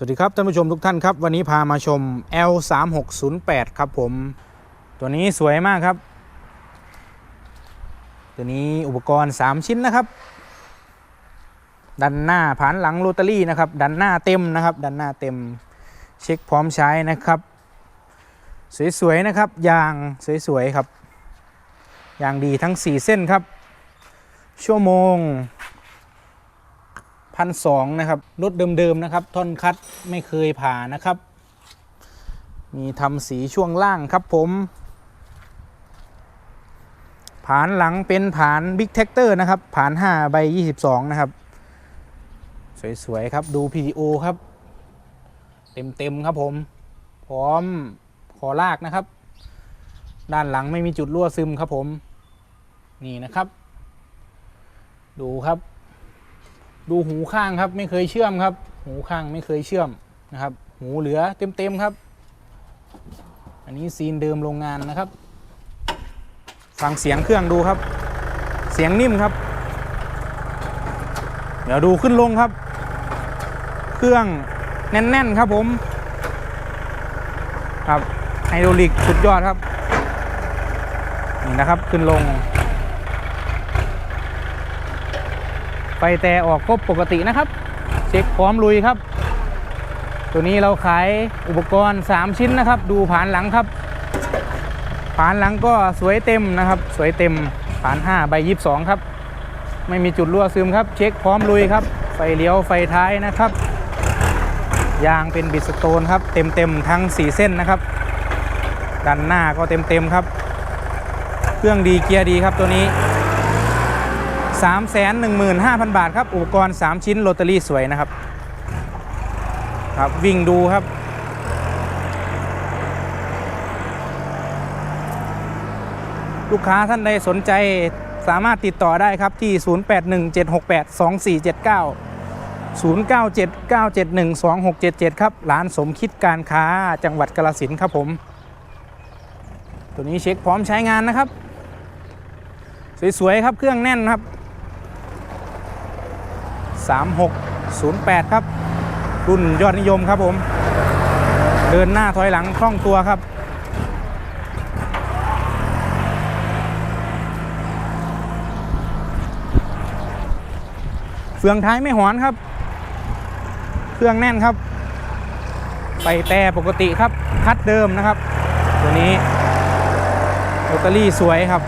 สวัสดีครับท่านผู้ชมทุกท่านครับ วันนี้พามาชม L 3 6 0 8 ครับผม ตัวนี้สวยมากครับ ตัวนี้อุปกรณ์ 3 ชิ้นนะครับ ดันหน้าผานหลังโรตารี่นะครับ ดันหน้าเต็มนะครับ ดันหน้าเต็มเช็คพร้อมใช้นะครับ สวยๆนะครับยางสวยๆครับยางดีทั้ง 4 เส้นครับ ชั่วโมง พันสองนะครับรถเดิมๆนะครับท่อนคัดไม่เคยผ่านะครับ มีทำสีช่วงล่างครับผม ผานหลังเป็นผาน Big t ็ c เตอร์นะครับผาน5ใบ22 นะครับ สวยๆครับดู PDO ครับ เต็มๆครับผม พร้อมขอลากนะครับ ด้านหลังไม่มีจุดรั่วซึมครับผม นี่นะครับ ดูครับ ดูหูข้างครับ ไม่เคยเชื่อมครับ หูข้างไม่เคยเชื่อมนะครับ หูเหลือเต็มๆครับ อันนี้ซีนเดิมโรงงานนะครับ ฟังเสียงเครื่องดูครับ เสียงนิ่มครับ เดี๋ยวดูขึ้นลงครับ เครื่องแน่นๆครับผม ครับไฮดรอลิกสุดยอดครับ นี่นะครับขึ้นลง ไฟแต่ออกครบปกตินะครับ เช็คพร้อมลุยครับ ตัวนี้เราขายอุปกรณ์ 3 ชิ้นนะครับ ดูผานหลังครับ ผานหลังก็สวยเต็มนะครับ สวยเต็มผาน5ใบ22 ครับ ไม่มีจุดรั่วซึมครับ เช็คพร้อมลุยครับ ไฟเลี้ยวไฟท้ายนะครับ ยางเป็นบิดสโตนครับ เต็มเต็มทั้ง 4 เส้นนะครับด้านหน้าก็เต็มเต็มครับ เครื่องดีเกียร์ดีครับตัวนี้ 315,000 บาทครับ อุปกรณ์ 3 ชิ้นโรตารี่สวยนะครับ ครับวิ่งดูครับ ลูกค้าท่านใดสนใจสามารถติดต่อได้ครับที่ 0817682479 0979712677 ครับร้านสมคิดการค้าจังหวัดกาลสินครับผม ตัวนี้เช็คพร้อมใช้งานนะครับ สวย ๆ ครับเครื่องแน่นครับ 3608 ครับ รุ่นยอดนิยมครับผม เดินหน้าถอยหลังคล่องตัวครับ เฟืองท้ายไม่หอนครับ เครื่องแน่นครับ ไปแต่ปกติครับ คัดเดิมนะครับ ตัวนี้โรตารี่สวยครับ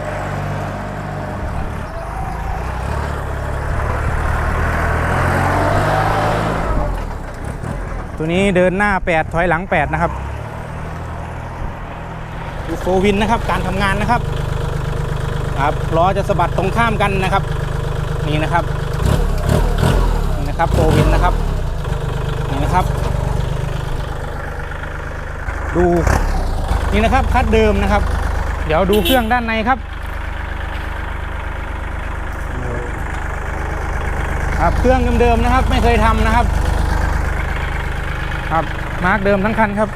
ตัวนี้เดินหน้า 8 ถอยหลัง 8 นะครับดูโฟวินนะครับการทำงานนะครับครับล้อจะสะบัดตรงข้ามกันนะครับ นี่นะครับนี่นะครับโฟวินนะครับนี่นะครับ ดูนี่นะครับคัดเดิมนะครับ เดี๋ยวดูเครื่องด้านในครับครับเครื่องเดิมๆนะครับ ไม่เคยทำนะครับ ครับ มาร์กเดิมทั้งคันครับ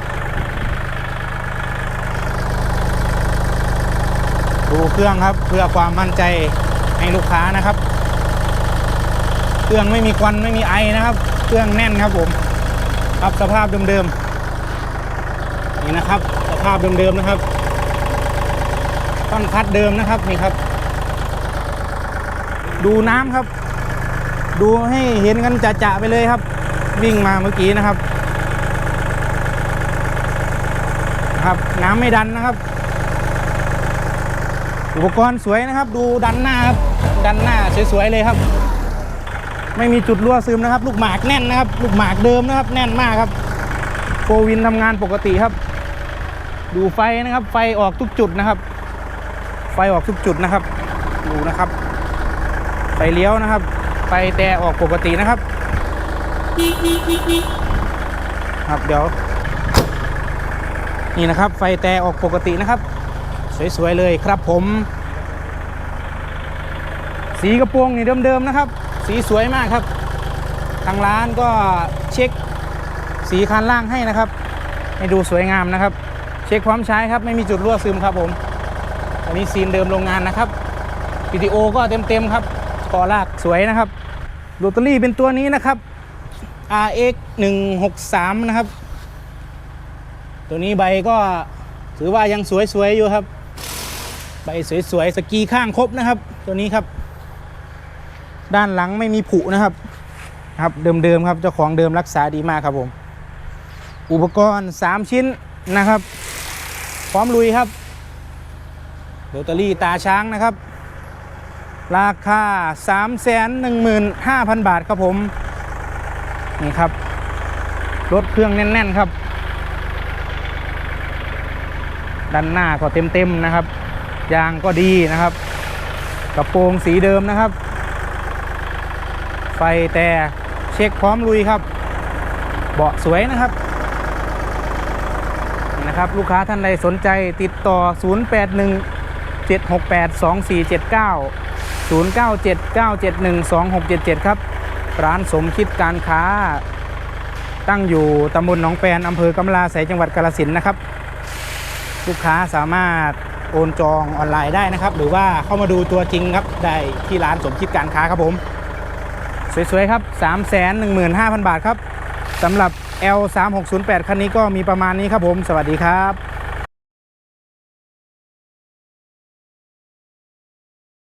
ดูเครื่องครับเพื่อความมั่นใจให้ลูกค้านะครับ เครื่องไม่มีควันไม่มีไอนะครับ เครื่องแน่นครับผมครับสภาพเดิมๆนี่นะครับ สภาพเดิมๆนะครับต้นคัดเดิมนะครับนี่ครับ ดูน้ำครับ ดูให้เห็นกันจะๆไปเลยครับ วิ่งมาเมื่อกี้นะครับ ครับน้ำไม่ดันนะครับ อุปกรณ์สวยนะครับ ดูดันหน้าครับดันหน้าสวยๆเลยครับ ไม่มีจุดรั่วซึมนะครับ ลูกหมากแน่นนะครับ ลูกหมากเดิมนะครับ แน่นมากครับโฟวินทำงานปกติครับ ดูไฟนะครับ ไฟออกทุกจุดนะครับ ไฟออกทุกจุดนะครับ ดูนะครับ ไฟเลี้ยวนะครับ ไฟแต่ออกปกตินะครับครับเดี๋ยว นี่นะครับ ไฟแต่ออกปกตินะครับ สวย ๆ เลยครับผม สีกระโปรงนี่เดิม ๆ นะครับ สีสวยมากครับ ทางร้านก็เช็คสีคันล่างให้นะครับ ให้ดูสวยงามนะครับ เช็คพร้อมใช้ครับ ไม่มีจุดรั่วซึมครับผม อันนี้ซีนเดิมโรงงานนะครับวิดีโอก็เต็ม ๆ ครับกอลากสวยนะครับโรตารี่เป็นตัวนี้นะครับ RX 163 นะครับ ตัวนี้ใบก็ถือว่ายังสวยๆอยู่ครับ ใบสวยๆสกีข้างครบนะครับ ตัวนี้ครับ ด้านหลังไม่มีผุนะครับ ครับเดิมๆครับเจ้าของเดิมรักษาดีมากครับผม อุปกรณ์ 3 ชิ้นนะครับ พร้อมลุยครับโรตารี่ตาช้างนะครับ ราคา 3 1 5 0 0 0 บาทครับผม นี่ครับ รถเครื่องแน่น ๆ ครับ ด้านหน้าก็เต็มๆนะครับ ยางก็ดีนะครับ กระโปรงสีเดิมนะครับ ไฟแต่เช็คพร้อมลุยครับ เบาะสวยนะครับนะครับ ลูกค้าท่านใดสนใจติดต่อ 081 768 2479 097 971 2677 ครับ ร้านสมคิดการค้า ตั้งอยู่ตำบลหนองแปนอำเภอกำลาไสยจังหวัดกาฬสินนะครับ ลูกค้าสามารถโอนจองออนไลน์ได้นะครับ หรือว่าเข้ามาดูตัวจริงครับได้ที่ร้านสมคิดการค้าครับผม สวยๆครับ 3 1 5 0 0 0 บาทครับสำหรับ L 3 6 0 8 คันนี้ก็มีประมาณนี้ครับผม สวัสดีครับ